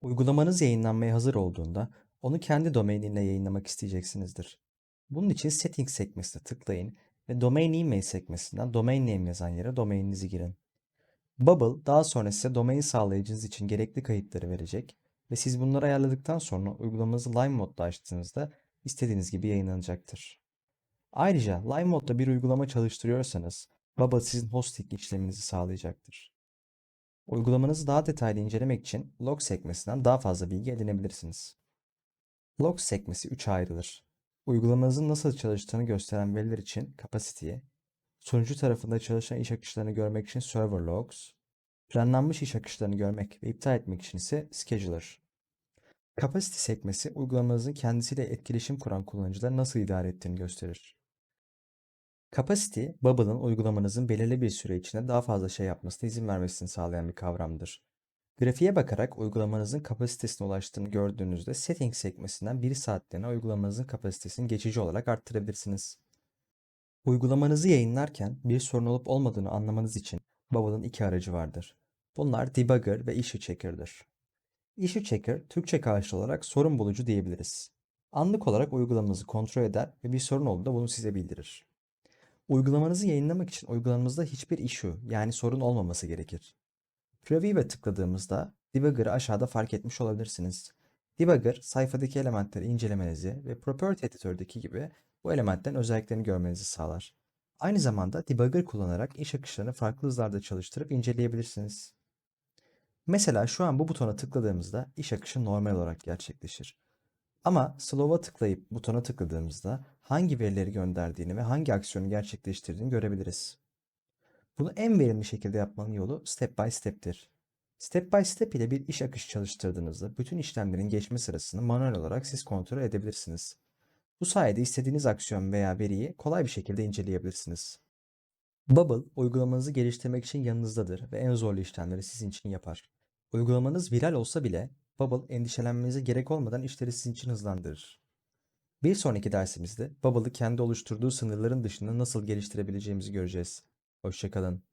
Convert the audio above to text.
Uygulamanız yayınlanmaya hazır olduğunda onu kendi domaininle yayınlamak isteyeceksinizdir. Bunun için Settings sekmesine tıklayın ve Domain Email sekmesinden Domain Name yazan yere domaininizi girin. Bubble daha sonra size domain sağlayıcınız için gerekli kayıtları verecek ve siz bunları ayarladıktan sonra uygulamanızı Live modda açtığınızda istediğiniz gibi yayınlanacaktır. Ayrıca Live modda bir uygulama çalıştırıyorsanız Bubble sizin hosting işleminizi sağlayacaktır. Uygulamanızı daha detaylı incelemek için Log sekmesinden daha fazla bilgi edinebilirsiniz. Log sekmesi 3'e ayrılır. Uygulamanızın nasıl çalıştığını gösteren veriler için Capacity'ye, sunucu tarafında çalışan iş akışlarını görmek için Server Logs, planlanmış iş akışlarını görmek ve iptal etmek için ise Scheduler. Capacity sekmesi uygulamanızın kendisiyle etkileşim kuran kullanıcıları nasıl idare ettiğini gösterir. Capacity, Bubble'ın uygulamanızın belirli bir süre içinde daha fazla şey yapmasına izin vermesini sağlayan bir kavramdır. Grafiğe bakarak uygulamanızın kapasitesine ulaştığını gördüğünüzde Settings sekmesinden 1 saatliğine uygulamanızın kapasitesini geçici olarak arttırabilirsiniz. Uygulamanızı yayınlarken bir sorun olup olmadığını anlamanız için Bubble'ın iki aracı vardır. Bunlar Debugger ve Issue Checker'dır. Issue Checker, Türkçe karşılığı olarak sorun bulucu diyebiliriz. Anlık olarak uygulamanızı kontrol eder ve bir sorun olduğunda bunu size bildirir. Uygulamanızı yayınlamak için uygulamanızda hiçbir issue yani sorun olmaması gerekir. Preview'e tıkladığımızda Debugger'ı aşağıda fark etmiş olabilirsiniz. Debugger, sayfadaki elementleri incelemenizi ve Property Editor'daki gibi bu elementlerin özelliklerini görmenizi sağlar. Aynı zamanda Debugger kullanarak iş akışlarını farklı hızlarda çalıştırıp inceleyebilirsiniz. Mesela şu an bu butona tıkladığımızda iş akışı normal olarak gerçekleşir. Ama Slow'a tıklayıp butona tıkladığımızda hangi verileri gönderdiğini ve hangi aksiyonu gerçekleştirdiğini görebiliriz. Bunu en verimli şekilde yapmanın yolu step by step'tir. Step by step ile bir iş akışı çalıştırdığınızda bütün işlemlerin geçme sırasını manuel olarak siz kontrol edebilirsiniz. Bu sayede istediğiniz aksiyon veya veriyi kolay bir şekilde inceleyebilirsiniz. Bubble, uygulamanızı geliştirmek için yanınızdadır ve en zorlu işlemleri sizin için yapar. Uygulamanız viral olsa bile Bubble endişelenmenize gerek olmadan işleri sizin için hızlandırır. Bir sonraki dersimizde Bubble'ı kendi oluşturduğu sınırların dışında nasıl geliştirebileceğimizi göreceğiz. Hoşçakalın.